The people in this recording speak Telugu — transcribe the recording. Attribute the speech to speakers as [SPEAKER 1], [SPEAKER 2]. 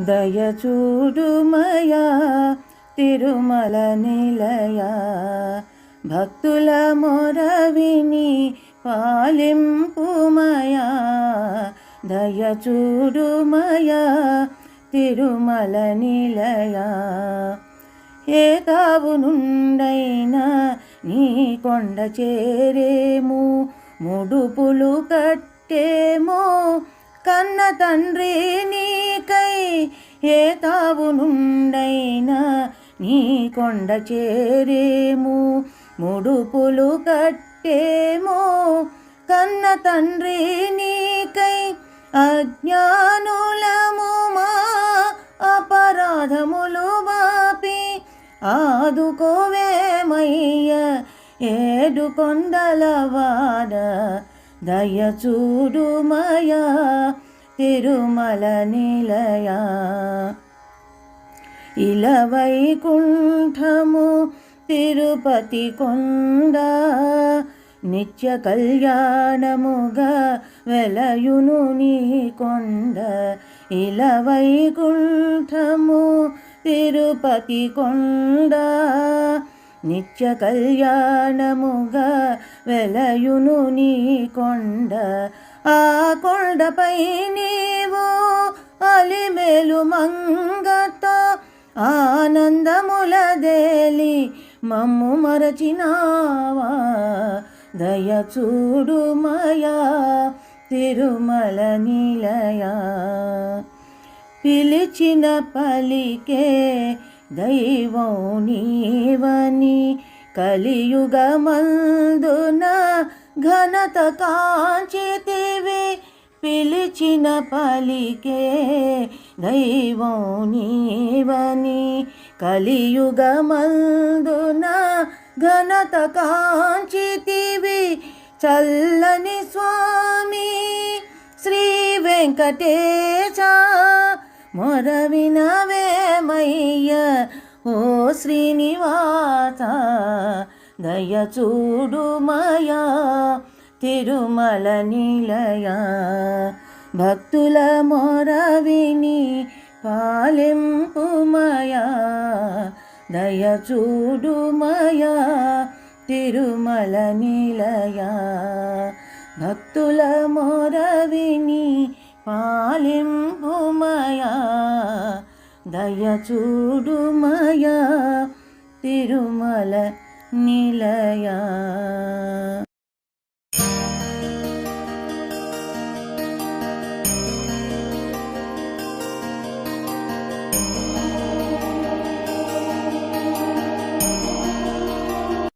[SPEAKER 1] దయచూడుమయా తిరుమల నిలయ. భక్తుల మొరవిని పాలింపుమయా దయచూడుమయా తిరుమల నిలయ. ఏ తావు నుండైనా నీ కొండ చేరేము ముడుపులు కట్టేమో కన్న తండ్రిని కై ఏ తావు నుండైనా నీ కొండ చేరేము. ముడుపులు కట్టేమో. కన్న తండ్రి నీకై అజ్ఞానులము మా అపరాధములు బాపి ఆదుకోవేమయ్య. ఏడు కొండలవాడ దయచూడుమయా తిరుమల నిలయా. నిలయ ఇలవైకుంఠము తిరుపతి కొండ నిత్య కళ్యాణముగా వెలయును నీ కొండ. ఇలవైకుంఠము తిరుపతి కొండ నిత్య కళ్యాణముగా వెలయును నీ కొండ. ఆ కొండపై నీవు అలిమేలు మంగతో ఆనందములదేలి మమ్ము మరచినావా? దయచూడుమయా తిరుమల నిలయ. పిలిచిన పలికే దైవం నీవని కలియుగమందున ఘనత కాంచితే పిలిచిన పలికే దైవం నీవని కలియుగమందున ఘనత కాంచితివి. చల్లని స్వామి శ్రీ వెంకటేశ మొరవినవేమయ్య ఓ శ్రీనివాస దయచూడుమయా తిరుమల నిలయ. భక్తుల మొరవిని పాలింపుమయా దయచూడుమయా తిరుమల నిలయా. భక్తుల మొరవిని పాలింపుమయా దయచూడుమయా తిరుమల నిలయా.